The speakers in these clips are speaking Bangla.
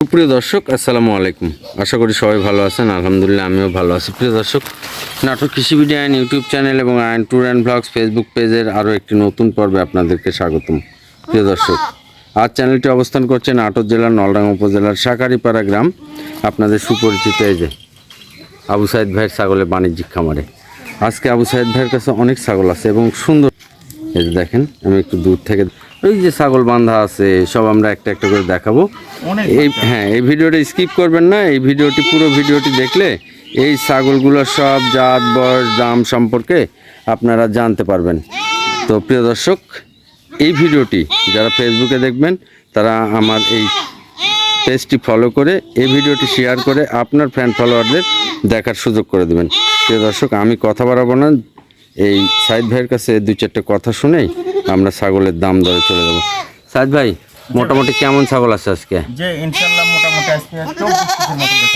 প্রিয় দর্শক, আসসালামু আলাইকুম। আশা করি সবাই ভালো আছেন। আলহামদুলিল্লাহ, আমিও ভালো আছি। প্রিয় দর্শক, নাটক কৃষি ভিডিও আইন ইউটিউব চ্যানেল এবং আইন ট্যুর অ্যান্ড ব্লগস ফেসবুক পেজের আরও একটি নতুন পর্বে আপনাদেরকে স্বাগতম। প্রিয় দর্শক, আজ চ্যানেলটি অবস্থান করছে নাটোর জেলার নলডাঙ্গা উপজেলার শাকারিপাড়া গ্রাম। আপনাদের সুপরিচিত এই যে আবু সাইদ ভাইয়ের ছাগলের বাণিজ্যিক খামারে। আজকে আবু সাইদ ভাইয়ের কাছে অনেক ছাগল আছে এবং সুন্দর। এই যে দেখেন, আমি একটু দূর থেকে ওই যে ছাগল বান্ধা আছে সব আমরা একটা একটা করে দেখাবো। এই হ্যাঁ এই ভিডিওটা স্কিপ করবেন না এই ভিডিওটি পুরো ভিডিওটি দেখলে এই ছাগলগুলোর সব জাত বয়স দাম সম্পর্কে আপনারা জানতে পারবেন। তো প্রিয় দর্শক এই ভিডিওটি যারা ফেসবুকে দেখবেন তারা আমার এই পেজটি ফলো করে এই ভিডিওটি শেয়ার করে আপনার ফ্যান ফলোয়ারদের দেখার সুযোগ করে দেবেন। প্রিয় দর্শক আমি কথা বাড়াবো না এই সাইদ ভাইয়ের কাছে দুই চারটে কথা শুনেই আমরা ছাগলের দাম দরে চলে যাব। সাইদ ভাই মোটামুটি কেমন ছাগল আছে আজকে?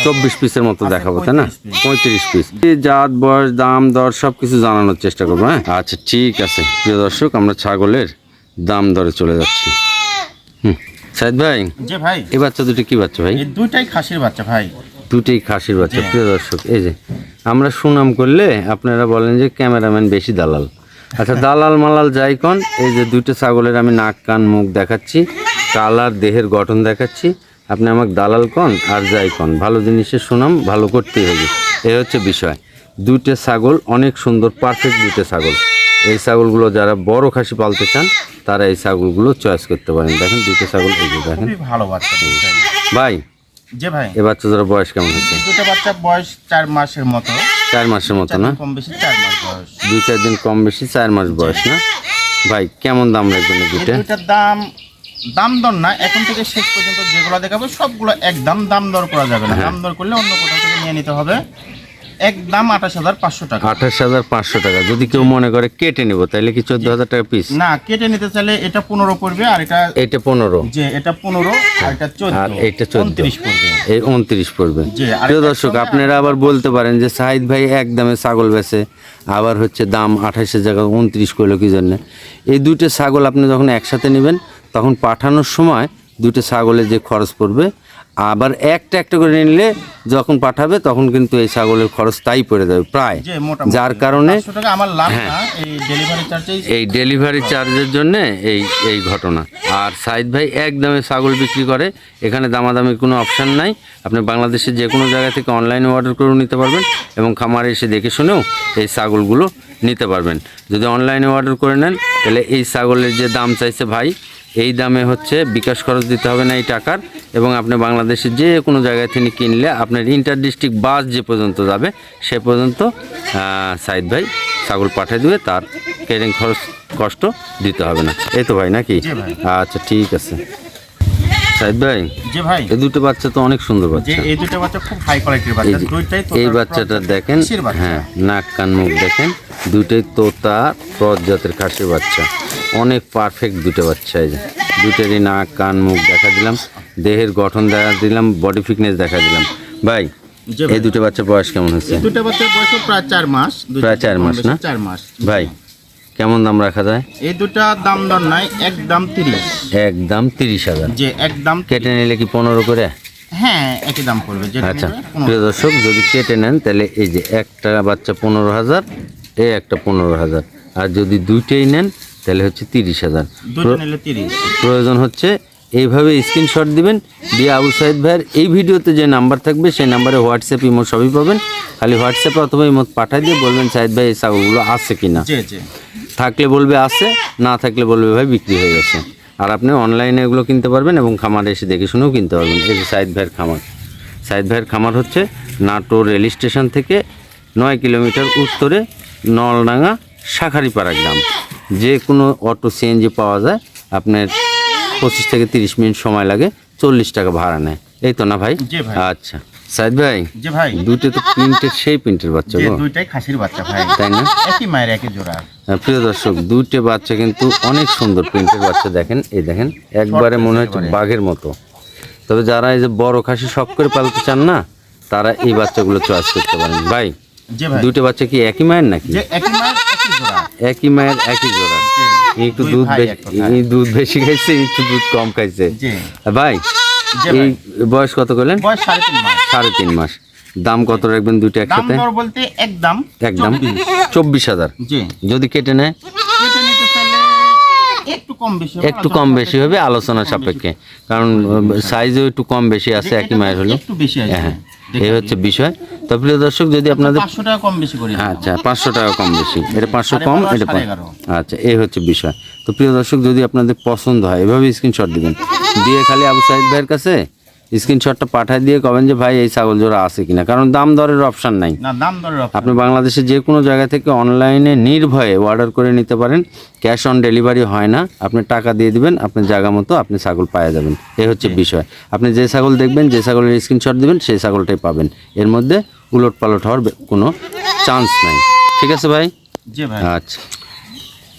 চব্বিশ পিসের মতো মতো দেখাবো। তাই না? পঁয়ত্রিশ পিস। জাত বয়স দাম দর সব কিছু জানানোর চেষ্টা করব হ্যাঁ? আচ্ছা ঠিক আছে। প্রিয় দর্শক আমরা ছাগলের দাম দরে চলে যাচ্ছি। হুম। সাইদ ভাই ভাই। এই বাচ্চা দুটো কি বাচ্চা ভাই? দুইটাই খাসির বাচ্চা ভাই। দুটোই খাসির বাচ্চা জি। প্রিয় দর্শক এই যে আমরা সুনাম করলে আপনারা বলেন যে ক্যামেরাম্যান বেশি দালাল। আচ্ছা দালাল মালাল যাই কন এই যে দুটো ছাগলের আমি নাক কান মুখ দেখাচ্ছি কালার দেহের গঠন দেখাচ্ছি আপনি আমাকে দালাল কন আর যাই কন ভালো জিনিসের সুনাম ভালো করতেই হবে এই হচ্ছে বিষয়। দুটো ছাগল অনেক সুন্দর পারফেক্ট দুটো ছাগল। এই ছাগলগুলো যারা বড় খাসি পালতে চান তারা এই ছাগলগুলো চয়েস করতে পারেন। দেখেন দুটো ছাগল দেখেন। ভালো বাচ্চা ভাই যে ভাই। এ বাচ্চাদের বয়স কেমন হচ্ছে? দুটো বাচ্চা বয়স চার মাসের মতো। চার মাসের মতো না? কম বেশি চার মাস বয়স। দুই চার দিন কম বেশি চার মাস বয়স না? ভাই কেমন দাম রাখবেন দুইটা? দুইটার দাম দাম দর না এখন থেকে শেষ পর্যন্ত যেগুলো দেখাবো সবগুলো একদম দাম দর করা যাবে না। দাম দর করলে অন্য কোথাও থেকে নিয়ে নিতে হবে। একদম আঠাশ হাজার পাঁচশো টাকা। আঠাশ হাজার পাঁচশো টাকা। যদি কেউ মনে করে কেটে নেব তাহলে কি চোদ্দ হাজার টাকা পিস না কেটে নিতে চাইলে এটা পনেরো পড়বে আর এটা এটা পনেরো। যে এটা পনেরো আর এটা চোদ্দ। আর এইটা 14 পড়বে। এই উনত্রিশ পড়বে। প্রিয় দর্শক আপনারা আবার বলতে পারেন যে সাহিদ ভাই এক দামে ছাগল বেছে আবার হচ্ছে দাম আঠাশের জায়গায় উনত্রিশ করল কি জন্য? এই দুটো ছাগল আপনি যখন একসাথে নেবেন তখন পাঠানোর সময় দুটো ছাগলের যে খরচ পড়বে আবার একটা একটা করে নিলে যখন পাঠাবে তখন কিন্তু এই ছাগলের খরচ তাই পড়ে যাবে প্রায়। যার কারণে না এই ডেলিভারি চার্জের জন্য এই এই ঘটনা। আর সাইদ ভাই একদমে ছাগল বিক্রি করে এখানে দামাদামির কোনো অপশান নাই। আপনি বাংলাদেশের যে কোনো জায়গা থেকে অনলাইনে অর্ডার করে নিতে পারবেন এবং খামারে এসে দেখে শুনেও এই ছাগলগুলো নিতে পারবেন। যদি অনলাইনে অর্ডার করে নেন তাহলে এই ছাগলের যে দাম চাইছে ভাই এই দামে হচ্ছে বিকাশ খরচ দিতে হবে না এই টাকার এবং আপনি বাংলাদেশের যে কোনো জায়গায় তিনি কিনলে আপনার ইন্টার ডিস্ট্রিক্ট বাস যে পর্যন্ত যাবে সে পর্যন্ত সাইদ ভাই ছাগল পাঠিয়ে দেবে তার কেরিং খরচ কষ্ট দিতে হবে না। এই তো ভাই নাকি? আচ্ছা ঠিক আছে। সাইদ ভাই? যে ভাই। এই দুটো বাচ্চা তো অনেক সুন্দর বাচ্চা। এই দুটো বাচ্চা খুব হাই কোয়ালিটির বাচ্চা। দুইটাই তো এই বাচ্চাটা দেখেন হ্যাঁ নাক কান মুখ দেখেন। দুটোই তোতা ক্রস জাতের খাসির বাচ্চা। অনেক পারফেক্ট দুটো বাচ্চা এই যে। দুটোরই নাক কান মুখ দেখা দিলাম। দেহের গঠন দেখা দিলাম বডি ফিটনেস দেখা দিলাম। ভাই এই দুটো বাচ্চা বয়স কেমন হচ্ছে? দুটো বাচ্চার বয়স প্রায় চার মাস। প্রায় চার মাস না? চার মাস। ভাই কেমন দাম রাখা যায়? এই দুটা দাম দর নাই একদম তিরিশ। একদম তিরিশ হাজার। যে একদম কেটে নিলে কি পনেরো করে? হ্যাঁ একই দাম পড়বে আচ্ছা। প্রিয় দর্শক যদি কেটে নেন তাহলে এই যে একটা বাচ্চা পনেরো হাজার এ একটা পনেরো হাজার। আর যদি দুইটাই নেন তাহলে হচ্ছে তিরিশ হাজার। প্রয়োজন হচ্ছে এইভাবে স্ক্রিনশট দিবেন দিয়ে আবু সাইদ ভাইয়ের এই ভিডিওতে যে নাম্বার থাকবে সেই নাম্বারে হোয়াটসঅ্যাপ ইমো সবই পাবেন। খালি হোয়াটসঅ্যাপে অথবা ইমো পাঠিয়ে দিয়ে বলবেন সাইদ ভাই এই ছাগলগুলো আছে কি না থাকলে বলবে আছে না থাকলে বলবে ভাই বিক্রি হয়ে গেছে। আর আপনি অনলাইনে এগুলো কিনতে পারবেন এবং খামারে এসে দেখে শুনেও কিনতে পারবেন। এই যে সাইদ ভাইয়ের খামার। সাইদ ভাইয়ের খামার হচ্ছে নাটোর রেল স্টেশন থেকে নয় কিলোমিটার উত্তরে নলডাঙ্গা শাখারিপাড়া গ্রাম। যে কোনো অটো সিএনজি পাওয়া যায় আপনার পঁচিশ থেকে তিরিশ মিনিট সময় লাগে চল্লিশ টাকা ভাড়া নেয়। এই তো না ভাই? আচ্ছা। সাইদ ভাই দুটো তো প্রিন্টের সেই প্রিন্টের বাচ্চা গো। দুইটাই খাসির বাচ্চা ভাই। তাই না? একই মায়ের একই জোড়া। হ্যাঁ, প্রিয় দর্শক দুইটে বাচ্চা কিন্তু অনেক সুন্দর প্রিন্টের বাচ্চা দেখেন। এই দেখেন একবারে মনে হচ্ছে বাঘের মতো। তবে যারা এই যে বড় খাসি শখ করে পালতে চান না তারা এই বাচ্চাগুলো চয়েস করতে পারেন। ভাই দুটো বাচ্চা কি একই মায়ের নাকি? একই মায়ের একই জোড়া। একটু দুধ দুধ বেশি খাইছে একটু দুধ কম খাইছে। ভাই এই বয়স কত করলেন? সাড়ে তিন মাস। দাম কত রাখবেন দুইটা একসাথে? বলতে একদম একদম চব্বিশ। হাজার। যদি কেটে নেয়? একটু কম বেশি হবে, আলোচনা সাপেক্ষে। কারণ সাইজও একটু কম বেশি আছে একই মায়ের হলো। আছে। হ্যাঁ এই হচ্ছে বিষয়। তো প্রিয় দর্শক যদি আপনাদের পাঁচশো টাকা কম বেশি করে। আচ্ছা পাঁচশো টাকা কম বেশি। এটা পাঁচশো কম এটা আচ্ছা এই হচ্ছে বিষয়। তো প্রিয় দর্শক যদি আপনাদের পছন্দ হয় এভাবে স্ক্রিনশট দিবেন। দিয়ে খালি আবু সাইদ ভাইয়ের কাছে স্ক্রিনশটটা পাঠায় দিয়ে কবেন যে ভাই এই ছাগল জোড়া আছে কিনা? কারণ দাম দরের অপশান নাই। আপনি বাংলাদেশের যে কোনো জায়গা থেকে অনলাইনে নির্ভয়ে অর্ডার করে নিতে পারেন। ক্যাশ অন ডেলিভারি হয় না। আপনি টাকা দিয়ে দিবেন আপনার জায়গা মতো আপনি ছাগল পাওয়া যাবেন। এই হচ্ছে বিষয়। আপনি যে ছাগল দেখবেন যে ছাগলের স্ক্রিনশট দিবেন সেই ছাগলটাই পাবেন। এর মধ্যে উলট পালট হওয়ার কোনো চান্স নাই। ঠিক আছে ভাই? জি ভাই। আচ্ছা।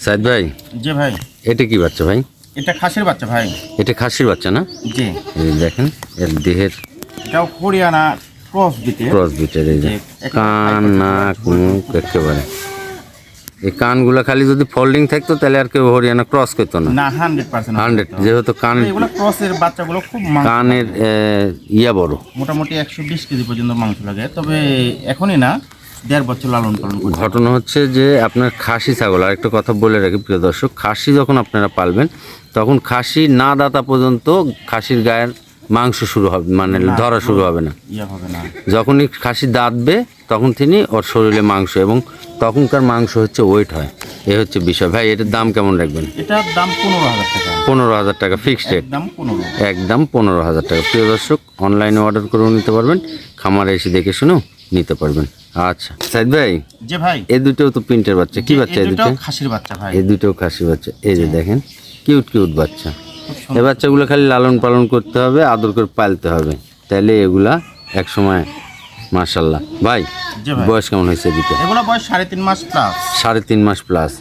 সাইদ ভাই? জি ভাই। এটা কি বাচ্চা ভাই? এটা খাসির বাচ্চা ভাই। এটা খাসির বাচ্চা না? জি। এই দেখেন এর দেহের এটাও হরিয়ানা ক্রস বিটের। ক্রস বিটের এই কান নাক মুখ একেবারে। এই কানগুলো খালি যদি ফোল্ডিং থাকতো তাহলে আর কেউ হরিয়ানা ক্রস করতো না। না হান্ড্রেড যেহেতু কান এগুলো ক্রসের বাচ্চাগুলো খুব কানের ইয়া বড়। মোটামুটি একশো বিশ কেজি পর্যন্ত মাংস লাগে। তবে এখনই না দেড় বছর লালন পালন ঘটনা হচ্ছে যে আপনার খাসি ছাগল আরেকটা কথা বলে রাখি প্রিয় দর্শক খাসি যখন আপনারা পালবেন তখন খাসি না দাতা পর্যন্ত খাসির গায়ের মাংস শুরু হবে মানে ধরা শুরু হবে না। ইয়ে হবে না। যখনই খাসি দাঁতবে তখন তিনি ওর শরীরে মাংস এবং তখনকার মাংস হচ্ছে ওয়েট হয়। এ হচ্ছে বিষয়। ভাই এটার দাম কেমন রাখবেন? এটার দাম পনেরো হাজার টাকা। পনেরো হাজার টাকা ফিক্সড রেট একদম পনেরো। হাজার টাকা। প্রিয় দর্শক অনলাইনে অর্ডার করেও নিতে পারবেন খামারে এসে দেখে শুনেও নিতে পারবেন। আচ্ছা সাইদ ভাই যে ভাই। এই দুটোও তো প্রিন্টের বাচ্চা। কি বাচ্চা এই দুটো? দুটো খাসির বাচ্চা ভাই। এই দুটো খাসি বাচ্চা। এই যে দেখেন কিউট কিউট বাচ্চা। সুন্দর। বাচ্চাগুলো খালি লালন পালন করতে হবে আদর করে পালতে হবে। তাহলে এগুলা এক সময় মার্শাল্লাহ ভাই। বয়স কেমন হয়েছে দুটো এগুলো বয়স সাড়ে তিন মাস প্লাস সাড়ে তিন মাস প্লাস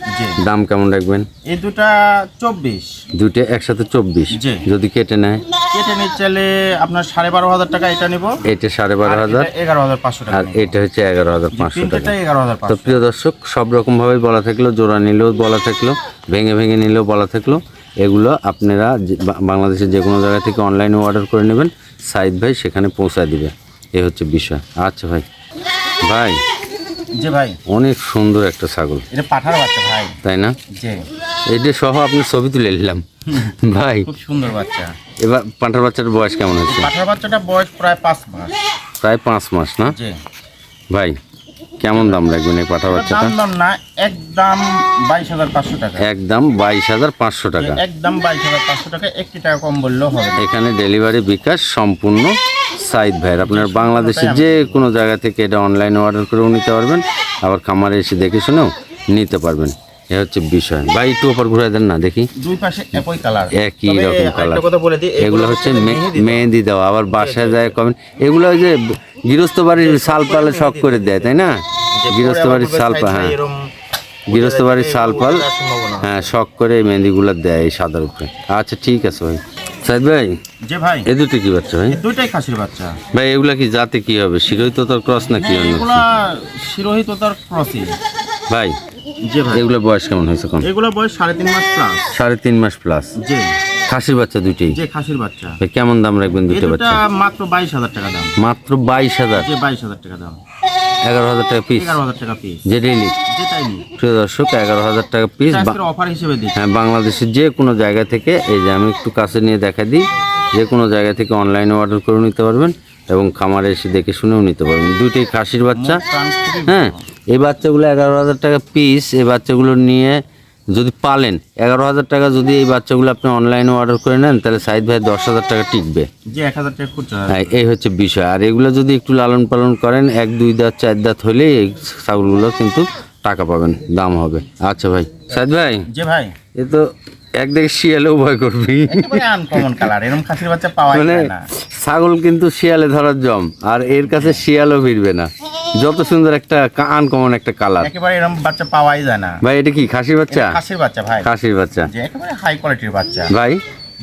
দাম কেমন রাখবেন? এই দুটা চব্বিশ। দুইটা একসাথে চব্বিশ। যদি কেটে নেয়? কেটে নিয়ে চাইলে আপনার সাড়ে বারো হাজার টাকা এটা নিব। এটা সাড়ে বারো হাজার। এগারো হাজার পাঁচশো টাকা আর এটা হচ্ছে এগারো হাজার পাঁচশো টাকা। এগারো হাজার তো প্রিয় দর্শক সব রকমভাবেই বলা থাকল জোড়া নিলেও বলা থাকল ভেঙে ভেঙে নিলেও বলা থাকল। এগুলো আপনারা যে- বাংলাদেশের যে কোনো জায়গা থেকে অনলাইনে অর্ডার করে নেবেন। সাইদ ভাই সেখানে পৌঁছায় দিবে। এ হচ্ছে বিষয়। আচ্ছা ভাই। ভাই। যে ভাই। অনেক সুন্দর একটা ছাগল। এটা পাঠার বাচ্চা ভাই। তাই না? যে এইটা সহ আপনার ছবি তুলে নিলাম। ভাই। খুব সুন্দর বাচ্চা। এবার পাঁঠার বাচ্চার বয়স কেমন হচ্ছে? পাঠার বাচ্চাটা বয়স প্রায় পাঁচ মাস। প্রায় পাঁচ মাস না? যে ভাই। কেমন দাম রাখবেন এই পাঠা বাচ্চাটা দাম না একদম বাইশ হাজার পাঁচশো টাকা। একদম বাইশ হাজার পাঁচশো টাকা। একদম বাইশ হাজার পাঁচশো টাকা একটি টাকা কম বললেও হবে এখানে ডেলিভারি বিকাশ সম্পূর্ণ সাইদ ভাইয়ের। আপনার বাংলাদেশের যে কোনো জায়গা থেকে এটা অনলাইনে অর্ডার করেও নিতে পারবেন। আবার খামারে এসে দেখে শুনেও নিতে পারবেন। এ হচ্ছে বিষয়। ভাই একটু ওপর ঘুরে দেন না দেখি। দুই পাশে একই কালার। একই রকম কালার। কথা বলে দিই এগুলো হচ্ছে মেহেদি দেওয়া। আবার বাসায় যায় কমেন এগুলো ওই যে গৃহস্থ বাড়ির শাল পালে শখ করে দেয় তাই না? গৃহস্থ বাড়ির শাল পা হ্যাঁ গৃহস্থ বাড়ির শাল পাল হ্যাঁ শখ করে এই মেহেন্দিগুলো দেয় এই সাদার উপরে। আচ্ছা ঠিক আছে ভাই। সাইদ ভাই যে ভাই এ দুটো কি বাচ্চা ভাই? দুইটাই খাসির বাচ্চা। ভাই এগুলা কি জাতে কি হবে? শিরোহিত তোর ক্রস না কি অন্য এগুলা শিরোহিত তার ক্রসি ভাই ভাই। এগুলো বয়স কেমন হয়েছে কোন এগুলো বয়স সাড়ে তিন মাস প্লাস সাড়ে তিন মাস প্লাস যে খাসির বাচ্চা দুইটাই? যে খাসির বাচ্চা। কেমন দাম রাখবেন দুটো বাচ্চা? মাত্র বাইশ হাজার টাকা দাম। মাত্র বাইশ হাজার? যে বাইশ হাজার টাকা দাম। এগারো হাজার টাকা পিস এগারো হাজার টাকা পিস যে ডেইলি যেটাই নি প্রিয় দর্শক এগারো হাজার টাকা পিস অফার হিসেবে দিচ্ছি। হ্যাঁ বাংলাদেশের যে কোনো জায়গা থেকে এই যে আমি একটু কাছে নিয়ে দেখা দিই যে কোনো জায়গা থেকে অনলাইনে অর্ডার করে নিতে পারবেন এবং খামারে এসে দেখে শুনেও নিতে পারবেন। দুইটাই খাসির বাচ্চা। হ্যাঁ এই বাচ্চাগুলো এগারো হাজার টাকা পিস এই বাচ্চাগুলো নিয়ে যদি পালেন এগারো হাজার টাকা যদি এই বাচ্চাগুলো আপনি অনলাইনে অর্ডার করে নেন তাহলে সাইদ ভাই দশ হাজার টাকা টিকবে। এক হ্যাঁ এই হচ্ছে বিষয়। আর এগুলো যদি একটু লালন পালন করেন এক দুই দাঁত চার দাঁত হলে এই ছাগলগুলো কিন্তু টাকা পাবেন দাম হবে। আচ্ছা ভাই সাইদ ভাই? যে ভাই। এ তো একদিকে শিয়ালেও ভয় করবি। মানে ছাগল কিন্তু শিয়ালে ধরার জম আর এর কাছে শিয়ালও ফিরবে না। যত সুন্দর একটা আনকমন একটা কালার একেবারে এরকম বাচ্চা পাওয়াই যায় না। ভাই এটা কি খাসির বাচ্চা? খাসির বাচ্চা ভাই। খাসির বাচ্চা। যে একেবারে হাই কোয়ালিটির বাচ্চা। ভাই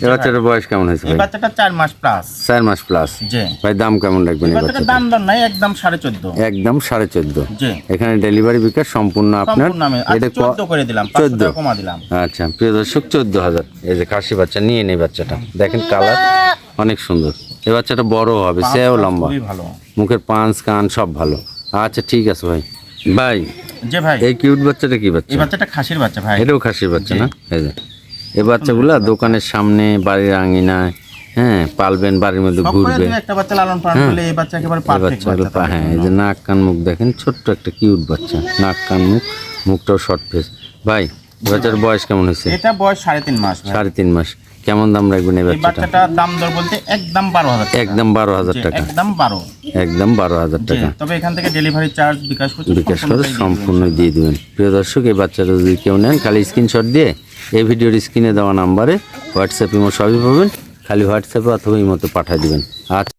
এই বাচ্চাটার বয়স কেমন হয়েছে এই বাচ্চাটা চার মাস প্লাস চার মাস প্লাস জি। ভাই দাম কেমন রাখবেন এই এই বাচ্চাটার বাচ্চাটা দাম নাই একদম জি। এখানে ডেলিভারি বিকাশ সম্পূর্ণ আপনার। সম্পূর্ণ এটা ক- চোদ্দ করে দিলাম 14 কমা দিলাম। আচ্ছা প্রিয় দর্শক চোদ্দ হাজার। এই যে খাসি বাচ্চা নিয়ে নেই বাচ্চাটা। দেখেন কালার অনেক সুন্দর। এই বাচ্চাটা বড় হবে সেও লম্বা। ভালো। মুখের পাঁচ কান সব ভালো। আচ্ছা ঠিক আছে ভাই। ভাই যে ভাই। এই কিউট বাচ্চাটা কি বাচ্চা? এই বাচ্চাটা খাসির বাচ্চা ভাই। এটাও খাসির বাচ্চা না? এই যে এই বাচ্চাগুলো দোকানের সামনে বাড়ির আঙিনায় হ্যাঁ পালবেন বাড়ির মধ্যে ঘুরবে। একটা বাচ্চা লালন পালন করলে এই বাচ্চা একেবারে পারফেক্ট বাচ্চা হ্যাঁ এই যে নাক কান মুখ দেখেন ছোট্ট একটা কিউট বাচ্চা। নাক কান মুখ মুখটাও শর্ট ফেস ভাই বাচ্চার বয়স কেমন হয়েছে? এটা বয়স সাড়ে তিন মাস সাড়ে তিন মাস। কেমন দাম রাখবেন এই বাচ্চাটা? দাম দর বলতে একদম বারো হাজার একদম বারো হাজার টাকা। একদম বারো। একদম বারো হাজার টাকা। তবে এখান থেকে ডেলিভারি চার্জ বিকাশ করছে বিকাশ করে। সম্পূর্ণ দিয়ে দিবেন। প্রিয় দর্শক এই বাচ্চাটা যদি কেউ নেন খালি স্ক্রিনশট দিয়ে এই ভিডিওর স্ক্রিনে দেওয়া নাম্বারে হোয়াটসঅ্যাপ ইমো সবই পাবেন খালি হোয়াটসঅ্যাপে অথবা ইমোতে পাঠিয়ে দিবেন। আচ্ছা